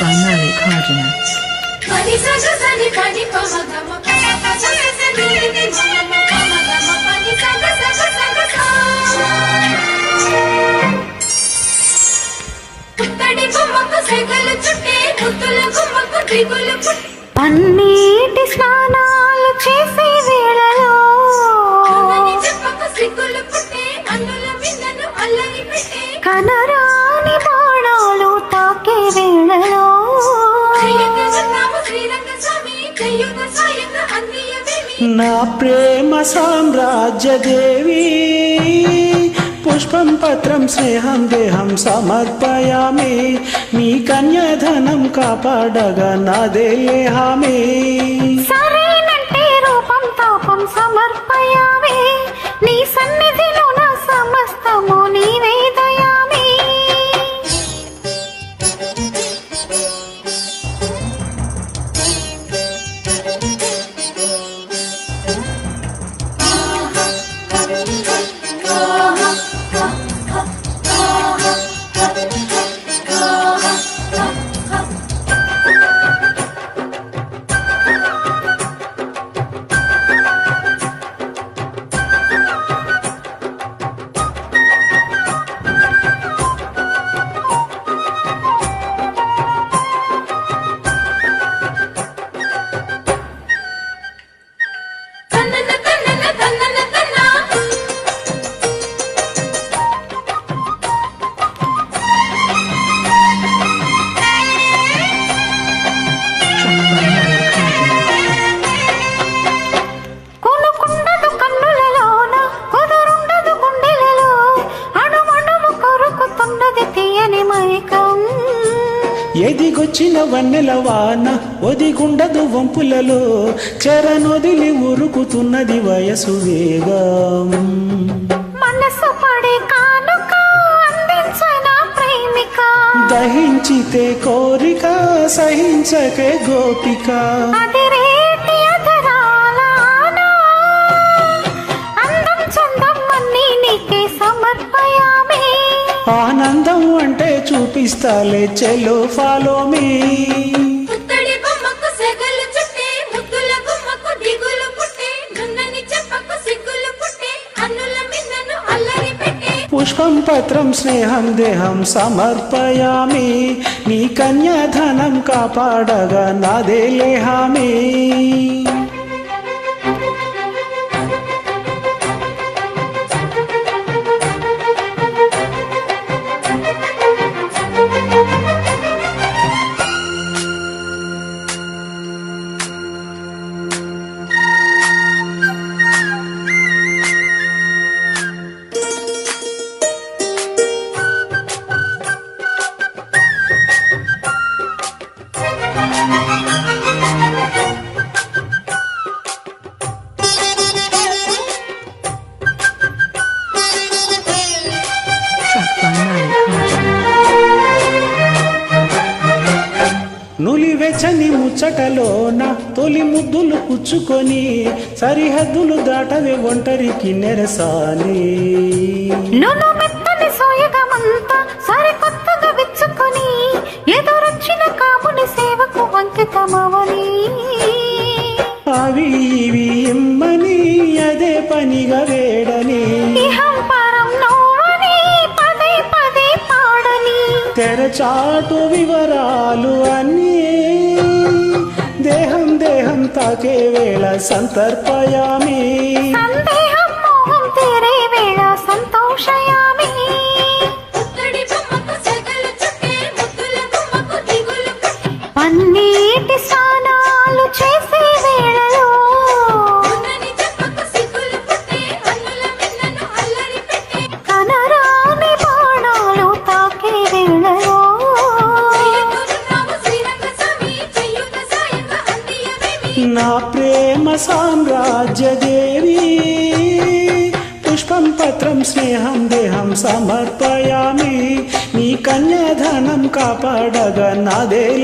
Binary coordinates. అన్నిటి స్నాన నా ప్రేమ సామ్రాజ్యదేవి. పుష్పం పత్రం స్నేహం దేహం సమర్పయామి. నీ కన్యాధనం కాపాడగా నా దేహామే ఎదిగొచ్చిన వన్నెల వాన ఒదిగుండదు వంపులలో చెరనొదిలి ఉరుకుతున్నది వయసు వేగం. మనసు పడే అందించన ప్రేమిక దహించితే కోరిక సహించకే గోపిక. అది రేటి అధరాలానా అందం చందం అన్నీ నీకే సమర్పయామి. ఆనందం అంటే చూపిస్తాలే చెలో ఫాలో మీ పుష్పం పత్రం స్నేహం దేహం సమర్పయామి. నీ కన్యాధనం కాపాడగా నాదే హామీ నులివెచ్చని ముచ్చటలోన తొలి ముద్దులు పుచ్చుకొని సరిహద్దులు దాటవే ఒంటరికి సోయగమంతా సరికొత్తగా విచ్చుకొని సేవకు అంకితమవని. అవి ఇవి ఇమ్మని అదే పనిగా వేడని. తెరచాటు వివరాలు అన్నీ దేహం దేహం తాకే వేళ సంతర్పయామి. సందేహం మోహం తీరే వేళ సంతోషయామి. నా ప్రేమ సామ్రాజ్య దేవి. పుష్పం పత్రం స్నేహం దేహం సమర్పయామి. నీ కన్యాధనం కాపాడగ నాదే హామీ